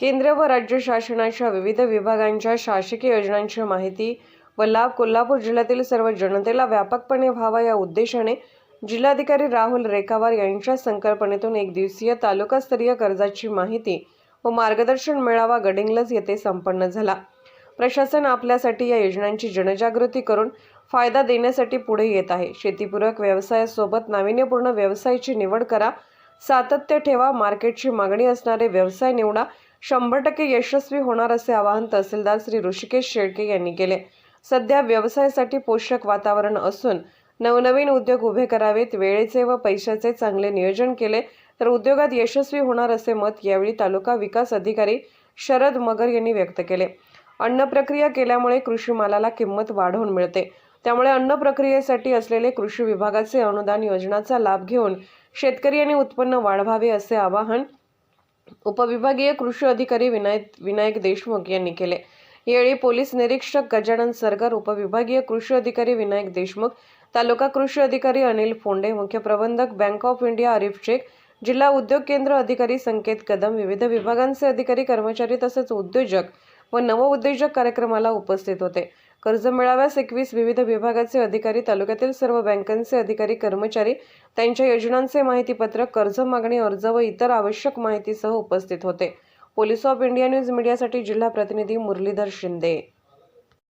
केंद्र व राज्य शासनाच्या विविध विभागांच्या शासकीय योजनांची माहिती व लाभ कोल्हापूर जिल्ह्यातील सर्व जनतेला व्यापकपणे व्हावा या उद्देशाने जिल्हाधिकारी राहुल रेखावार यांच्या संकल्पनेतून एक दिवसीय तालुकास्तरीय कर्जाची माहिती व मार्गदर्शन मेळावा गडिंगलज येथे संपन्न झाला. प्रशासन आपल्यासाठी या योजनांची जनजागृती करून फायदा देण्यासाठी पुढे येत आहे. शेतीपूरक व्यवसायासोबत नाविन्यपूर्ण व्यवसायाची निवड करा. सातत्य ठेवा मार्केटची मागणी असणारे व्यवसाय निवडा. शंभर टक्के यशस्वी होणार असे आवाहन तहसीलदार श्री ऋषिकेश शेळके यांनी केले. सध्या व्यवसायासाठी पोषक वातावरण असून नवनवीन उद्योग उभे करावेत वेळेचे व पैशाचे चांगले नियोजन केले तर उद्योगात यशस्वी होणार असे मत यावेळी तालुका विकास अधिकारी शरद मगर यांनी व्यक्त केले. अन्न प्रक्रिया केल्यामुळे कृषी मालाला किंमत वाढवून मिळते. त्यामुळे अन्न प्रक्रियेसाठी असलेले कृषी विभागाचे अनुदान योजनाचा लाभ घेऊन शेतकरी यांनी उत्पन्न वाढवावे असे आवाहन उपविभागीय कृषी अधिकारी विनायक विनायक देशमुख यांनी केले. यावेळी पोलीस निरीक्षक गजानन सरगर उपविभागीय कृषी अधिकारी विनायक देशमुख तालुका कृषी अधिकारी अनिल फोंडे मुख्य प्रबंधक bank of India Arif Shaikh जिल्हा उद्योग केंद्र अधिकारी संकेत कदम विविध विभागांचे अधिकारी कर्मचारी तसेच उद्योजक व नवउद्योजक कार्यक्रमाला उपस्थित होते. कर्ज मेळाव्यास एकवीस विविध विभागाचे अधिकारी तालुक्यातील सर्व बँकांचे अधिकारी कर्मचारी त्यांच्या योजनांचे माहितीपत्रक कर्ज मागणी अर्ज व इतर आवश्यक माहितीसह उपस्थित होते. पोलीस ऑफ इंडिया न्यूज मीडियासाठी जिल्हा प्रतिनिधी मुरलीधर शिंदे.